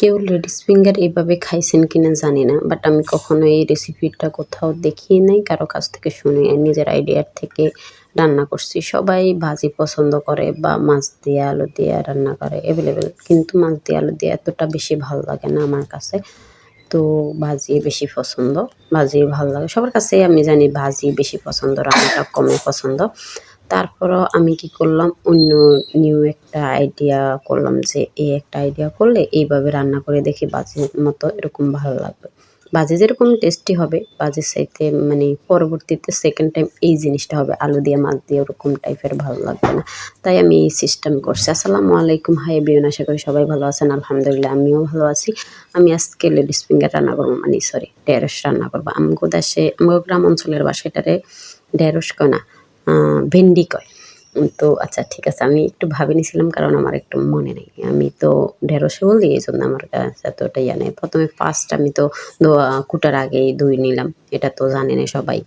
কেউ ladies finger এইভাবে খাইছেন কিনা জানি না বাট আমি কখনো এই রেসিপিটা কোথাও দেখিয়ে নাই, কারও কাছ থেকে শুনে নিজের আইডিয়ার থেকে রান্না করছি। সবাই ভাজি পছন্দ করে বা মাছ দিয়ে আলু দিয়ে রান্না করে অ্যাভেলেবেল কিন্তু মাছ দিয়ে আলু দিয়ে এতটা বেশি ভালো লাগে না আমার কাছে। তো ভাজি বেশি পছন্দ, ভাজি ভালো লাগে। সবার কাছে আমি জানি ভাজি বেশি পছন্দ, রান্নাটা কমে পছন্দ। তারপরও আমি কি করলাম? অন্য নিউ একটা আইডিয়া করলাম যে, এই একটা আইডিয়া করলে এইভাবে রান্না করে দেখি বাজির মতো এরকম ভালো লাগবে। বাজি যেরকম টেস্টি হবে বাজির সাইতে মানে পরবর্তীতে সেকেন্ড টাইম এই জিনিসটা হবে। আলু দিয়ে, মাছ দিয়ে ওরকম টাইপের ভালো লাগবে না। তাই আমি এই সিস্টেম করছি। আসসালামু আলাইকুম। হাই বিয়ন আশা করি সবাই ভালো আছেন। আলহামদুলিল্লাহ, আমিও ভালো আছি। আমি আজকে লেডিস ফিঙ্গার রান্না করব মানে সরি ঢেঁড়স রান্না করব। আমগো দেশে, আমগো গ্রাম অঞ্চলের বাসাটারে ঢেঁড়স কয় না ভেন্ডি কয়। তো আচ্ছা ঠিক আছে, আমি একটু ভাবে নিয়েছিলাম কারণ আমার একটু মনে নেই। আমি তো ঢেঁড়সে বলি, এই জন্য আমার কাছে এতটা ইয়া নেই। প্রথমে ফার্স্ট আমি তো কুটার আগেই ধুই নিলাম। এটা তো জানে না সবাই,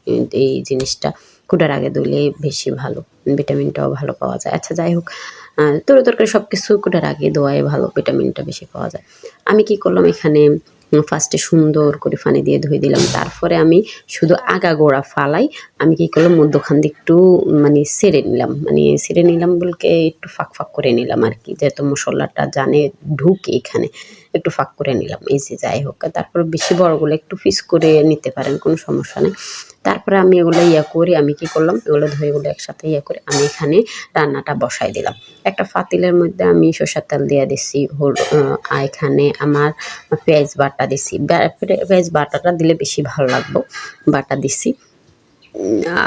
এই জিনিসটা কুটার আগে ধুলে বেশি ভালো, ভিটামিনটাও ভালো পাওয়া যায়। আচ্ছা যাই হোক তোর তরকারি সব কিছু কুটার আগে ধোয়াই ভালো, ভিটামিনটা বেশি পাওয়া যায়। আমি কি করলাম এখানে ফার্স্টে সুন্দর করে পানি দিয়ে ধুয়ে দিলাম। তারপরে আমি শুধু আগা গোড়া ফালাই আমি কী করলাম, মধ্যখান দিয়ে একটু মানে সেরে নিলাম। মানে সেরে নিলাম বলতে একটু ফাঁক ফাঁক করে নিলাম আর কি, যেহেতু মশলাটা জানে ঢুকে এখানে, একটু ফাঁক করে নিলাম। এই যে যাই হোক, তারপর বেশি বড়গুলো একটু পিস করে নিতে পারেন, কোনো সমস্যা নেই। তারপরে আমি এগুলো ইয়া করে, আমি কি করলাম, এগুলো ধুয়ে এগুলো একসাথে ইয়া করে আমি এখানে রান্নাটা বসাই দিলাম। একটা ফাতিলের মধ্যে আমি সর্ষের তেল দিয়ে দিছি হল এখানে আমার পেঁয়াজ বাটা দিছি। পেঁয়াজ বাটাটা দিলে বেশি ভালো লাগবো, বাটা দিছি।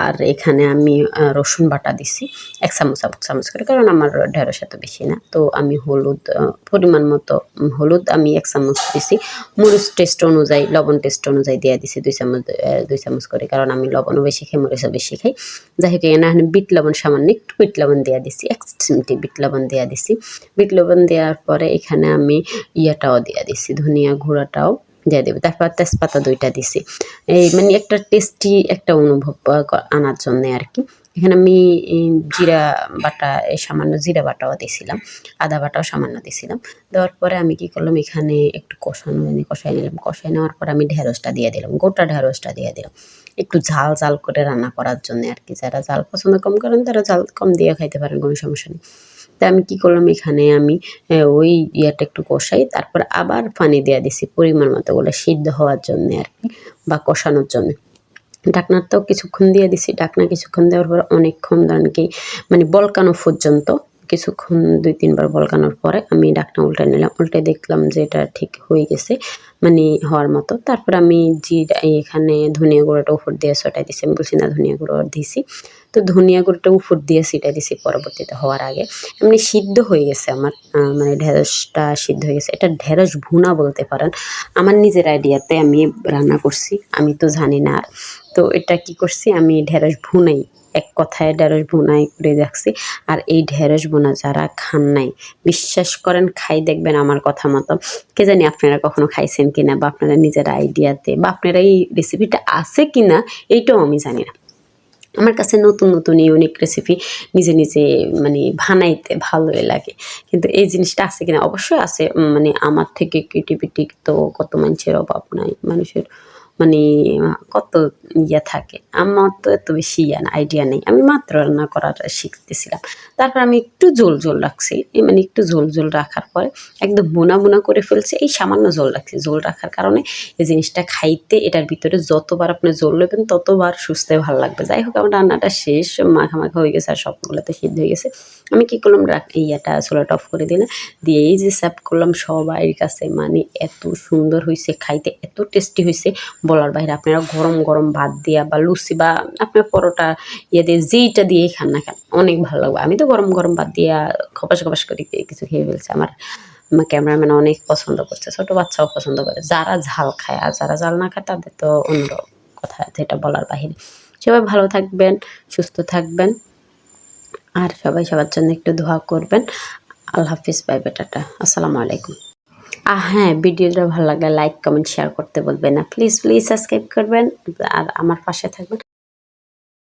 আর এখানে আমি রসুন বাটা দিছি। এক চামচ এক চামচ করে, কারণ আমার ঢেঁড়স এত বেশি না। তো আমি হলুদ পরিমাণ মতো হলুদ আমি এক চামচ দিছি। মরিচ টেস্ট অনুযায়ী, লবণ টেস্ট অনুযায়ী দিয়ে দিছি দুই চামচ দুই চামচ করে, কারণ আমি লবণও বেশি খাই, মরিচও বেশি খাই। যাই হোক, এখানে বিট লবণ, সামান্য একটু বিট লবণ দেওয়া দিছি, এক চিমটি বিট লবণ দেওয়া দিছি। বিট লবণ দেওয়ার পরে এখানে আমি ইয়াটাও দেওয়া দিছি, ধনিয়া গুঁড়াটাও। দিয়ে দেবে। তারপর তেজপাতা দুইটা দিছি। এই মানে একটা টেস্টি একটা অনুভব আনার জন্যে আর কি। এখানে আমি জিরা বাটা, এই সামান্য জিরা বাটাও দিয়েছিলাম আদা বাটাও সামান্য দিয়েছিলাম দেওয়ার পরে আমি কি করলাম, এখানে একটু কষানো এনে কষাই নিলাম। কষাই নেওয়ার পর আমি ঢেঁড়সটা দিয়ে দিলাম। গোটা ঢেঁড়সটা দিয়ে দিলাম। একটু ঝাল ঝাল করে রান্না করার জন্য আর কি। যারা ঝাল পছন্দ কম করেন, তারা ঝাল কম দিয়ে খাইতে পারেন, কোনো সমস্যা নেই। তা আমি কী করলাম এখানে আমি ওই ইয়েটা একটু কষাই, তারপর আবার পানি দেওয়া দিছি পরিমাণ মতো ওগুলো সিদ্ধ হওয়ার জন্যে আর কি, বা কষানোর জন্য। ডাকনারটাও কিছুক্ষণ দিয়ে দিছি ডাকনা কিছুক্ষণ দেওয়ার পর অনেকক্ষণ ধরেন কি মানে বলকানো পর্যন্ত, কিছুক্ষণ দুই তিনবার বলকানোর পরে আমি ডাকনা উল্টে নিলাম, উল্টে দেখলাম যে এটা ঠিক হয়ে গেছে মানে হওয়ার মতো। তারপর আমি জিরা, এখানে ধনিয়া গুঁড়োটা উপর দিয়ে ছটাই দিছি, আমি বলছি না ধনিয়া গুঁড়ো দিছি। তো ধনিয়া গুঁড়োটা উপর দিয়ে ছিটাই দিছি পরবর্তীতে হওয়ার আগে। এমনি সিদ্ধ হয়ে গেছে আমার মানে ঢেঁড়সটা সিদ্ধ হয়ে গেছে। এটা ঢেঁড়স ভুনা বলতে পারেন। আমার নিজের আইডিয়াতে আমি রান্না করছি, আমি তো জানি না। আর তো এটা কি করছি, আমি ঢেঁড়স ভুনাই, এক কথায় ঢেঁড়স বোনাই করে রাখছি আর এই ঢেঁড়স বোনা যারা খান নাই, বিশ্বাস করেন, খাই দেখবেন আমার কথা মতো। কে জানি আপনারা কখনো খাইছেন কিনা বা আপনারা নিজের আইডিয়াতে বা আপনারা এই রেসিপিটা আছে কিনা, এইটাও আমি জানি না। আমার কাছে নতুন নতুন ইউনিক রেসিপি নিজে নিজে মানে বানাইতে ভালোই লাগে। কিন্তু এই জিনিসটা আছে কিনা? অবশ্যই আছে। মানে আমার থেকে ক্রিয়েটিভিটি তো কত মানুষের অভাব নাই। মানুষের মানে কত ইয়ে থাকে। আমার তো এত বেশি ইয়ে না আইডিয়া নেই। আমি মাত্র রান্না করার শিখতেছিলাম। তারপর আমি একটু জোল জোল রাখছি। মানে একটু জোল জোল রাখার পরে একদম বোনা বোনা করে ফেলছে। এই সামান্য জল রাখছি। জল রাখার কারণে এই জিনিসটা খাইতে, এটার ভিতরে যতবার আপনি জল নেবেন, ততবার সুস্থে ভালো লাগবে। যাই হোক, আমার রান্নাটা শেষ মাখা মাখা হয়ে গেছে আর সবগুলোতে সিদ্ধ হয়ে গেছে। আমি কী করলাম? ইয়েটা চোলাটা অফ করে দিলাম। দিয়ে এই যে সার্ভ করলাম সবাইয়ের কাছে। মানে এত সুন্দর হয়েছে খাইতে এত টেস্টি হয়েছে বলার বাইরে আপনারা গরম গরম ভাত দিয়া বা লুচি বা আপনার পরোটা ইয়ে দিয়ে যেইটা দিয়েই খান না খান অনেক ভালো লাগবে। আমি তো গরম গরম ভাত দিয়া খপাস খপাস করে কিছু খেয়ে ফেলছি। আমার ক্যামেরাম্যান অনেক পছন্দ করছে, ছোটো বাচ্চাও পছন্দ করে। যারা ঝাল খায় আর যারা ঝাল না খায় তাদের তো অন্য কথা, যেটা বলার বাহিরে। সবাই ভালো থাকবেন, সুস্থ থাকবেন আর সবাই সবার জন্য একটু দোয়া করবেন। আল্লাহ হাফিজ বাই বেটাটা আসসালামু আলাইকুম। আর হ্যাঁ ভিডিওটা ভালো লাগলে লাইক কমেন্ট শেয়ার করতে বলবেন না। প্লিজ প্লিজ সাবস্ক্রাইব করবেন আর আমার পাশে থাকবেন।